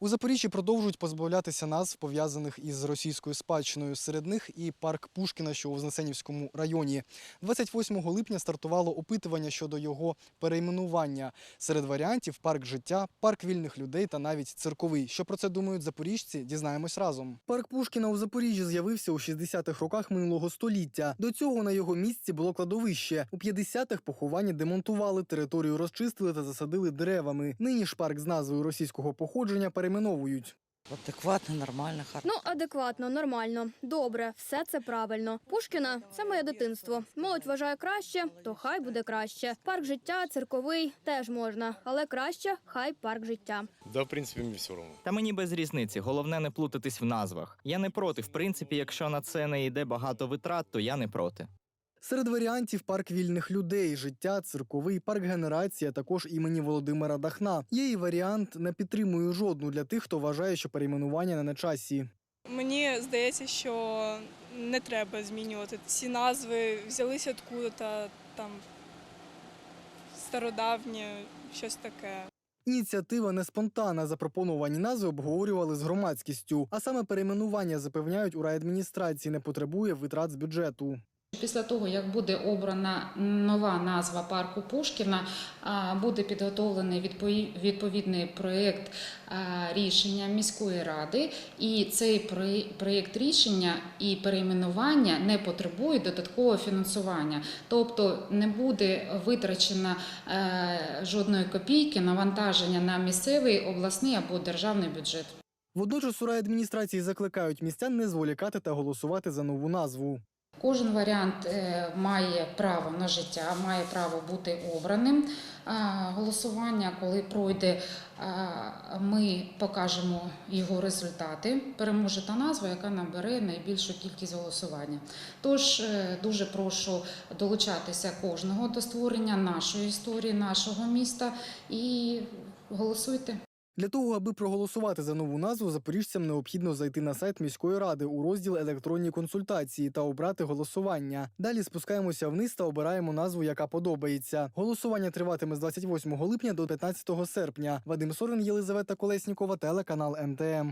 У Запоріжжі продовжують позбавлятися назв, пов'язаних із російською спадщиною. Серед них і парк Пушкіна, що у Вознесенівському районі. 28 липня стартувало опитування щодо його перейменування. Серед варіантів парк життя, парк вільних людей та навіть цирковий. Що про це думають запоріжці, дізнаємось разом. Парк Пушкіна у Запоріжжі з'явився у 60-х роках минулого століття. До цього на його місці було кладовище. У 50-х поховання демонтували, територію розчистили та засадили деревами. Нині ж парк з назвою російського походження перейменовують. Адекватно, нормально, хорошо. Ну, адекватно, нормально, добре, все це правильно. Пушкіна це моє дитинство. Молодь вважає краще, то хай буде краще. Парк життя, цирковий теж можна, але краще хай парк життя. Да, в принципе, мне все равно. Та мені без різниці, головне не плутатись в назвах. Я не проти. В принципі, якщо на це не йде багато витрат, то я не проти. Серед варіантів парк вільних людей, життя, цирковий, парк генерація, також імені Володимира Дахна. Є і варіант не підтримую жодну для тих, хто вважає, що перейменування не на часі. Мені здається, що не треба змінювати ці назви, взялися откуда-то там стародавнє, щось таке. Ініціатива не спонтанна. Запропоновані назви обговорювали з громадськістю. А саме перейменування запевняють у райадміністрації не потребує витрат з бюджету. Після того, як буде обрана нова назва парку Пушкіна, буде підготовлений відповідний проєкт рішення міської ради, і цей проє- проєкт рішення і перейменування не потребує додаткового фінансування. Тобто не буде витрачено е, жодної копійки навантаження на місцевий, обласний або державний бюджет. Водночас у райадміністрації закликають містян не зволікати та голосувати за нову назву. Кожен варіант е, має право на життя, має право бути обраним. Голосування, коли пройде, ми покажемо його результати. Переможе та назва, яка набере найбільшу кількість голосування. Тож е, дуже прошу долучатися кожного до створення нашої історії, нашого міста і голосуйте. Для того, аби проголосувати за нову назву, запоріжцям необхідно зайти на сайт міської ради у розділ електронні консультації та обрати голосування. Далі спускаємося вниз та обираємо назву, яка подобається. Голосування триватиме з 28 липня до 15 серпня. Вадим Сорин, Єлизавета Колеснікова, телеканал МТМ.